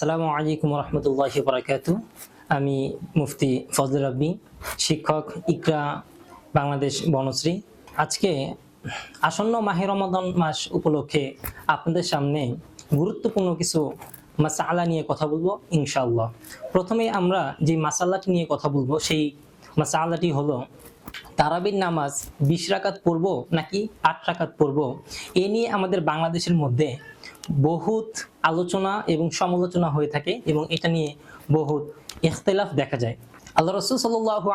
আসসালামু আলাইকুম রহমতুল্লাহ বরাকাত আমি মুফতি ফজল রব্বি শিক্ষক ইকরা বাংলাদেশ বনশ্রী। আজকে আসন্ন মাহে রমাদান মাস উপলক্ষে আপনাদের সামনে গুরুত্বপূর্ণ কিছু মাসালা নিয়ে কথা বলব ইনশাল্লাহ প্রথমে আমরা যে মাসালাটি নিয়ে কথা বলব, সেই মাসালাটি হলো, তারাবির নামাজ বিশ রাকাত পড়ব নাকি আট রাকাত পড়ব? এ নিয়ে আমাদের বাংলাদেশের মধ্যে বহুত আলোচনা এবং সমালোচনা হয়ে থাকে এবং এটা নিয়ে বহুত ইখতলাফ দেখা যায়। আল্লাহ রসুল সাল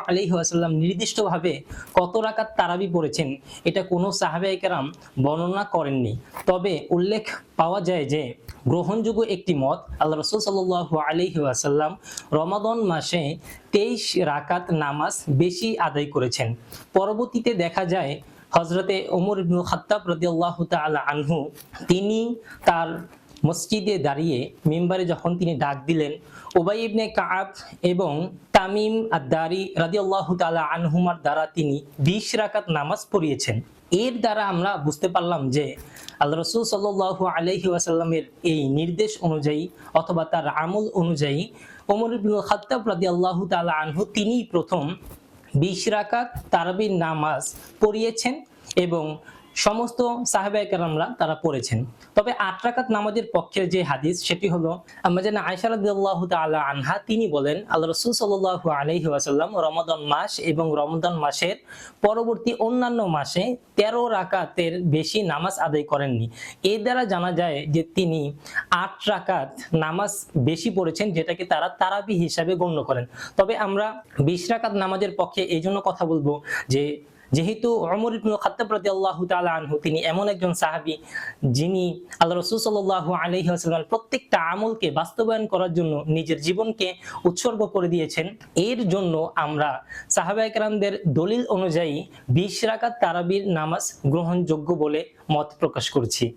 আলী আসাল্লাম নির্দিষ্টভাবে কত রাকাত তারাবি পড়েছেন, এটা কোনো সাহাবাই কেরাম বর্ণনা করেননি। তবে উল্লেখ পাওয়া যায় যে গ্রহণযোগ্য একটি মত আল্লাহ রসুল সাল আলী আসাল্লাম রমাদন মাসে তেইশ রাকাত নামাজ বেশি আদায় করেছেন। পরবর্তীতে দেখা যায় হজরতে ওমর ইবনুল খাত্তাব রদিয়াল্লাহ তাল আনহু, তিনি তার মসজিদে দাঁড়িয়ে মেম্বারে যখন তিনি ডাক দিলেন ওবাই ইবনে কাআব এবং তামিম আদ-দারি রাদিয়াল্লাহু তাআলা আনহুমার দ্বারা তিনি 20 রাকাত নামাজ পড়িয়েছেন। এর দ্বারা আমরা বুঝতে পারলাম যে আল্লাহ রসুল সাল্লাল্লাহু আলাইহি ওয়াসাল্লামের এই নির্দেশ অনুযায়ী অথবা তার আমল অনুযায়ী ওমর ইবনুল খাত্তাব রাদিয়াল্লাহু তাআলা আনহু তিনিই প্রথম বিশ রাকাত তারাবির নামাজ পড়িয়েছেন এবং সমস্ত সাহেবাই কারামরা তারা পড়েছেন। তবে আট নামাজের পক্ষের যে হাদিস, সেটি হলো আমরা জানি আয়সা আনহা, তিনি বলেন, আল্লাহ রাসূল সাল্লাল্লাহু আলাইহি ওয়াসাল্লাম রমাদান মাস এবং রমাদান মাসের পরবর্তী অন্যান্য মাসে তেরো রাকাতের বেশি নামাজ আদায় করেননি। এর দ্বারা জানা যায় যে তিনি আট রাকাত নামাজ বেশি পড়েছেন, যেটাকে তারা তারাবি হিসাবে গণ্য করেন। তবে আমরা বিশ রাকাত নামাজের পক্ষে এই জন্য কথা বলব যে যেহেতু অমর ইবনুল খাত্তাব আল্লাহ তাআলা আনহু, তিনি এমন একজন সাহাবি যিনি আল্লাহ রসুল সাল্লাহ আলহি ওয়াসাল্লামের প্রত্যেকটা আমলকে বাস্তবায়ন করার জন্য নিজের জীবনকে উৎসর্গ করে দিয়েছেন। এর জন্য আমরা সাহাবা একরামদের দলিল অনুযায়ী 20 রাকাত তারাবির নামাজ গ্রহণযোগ্য বলে মত প্রকাশ করছি।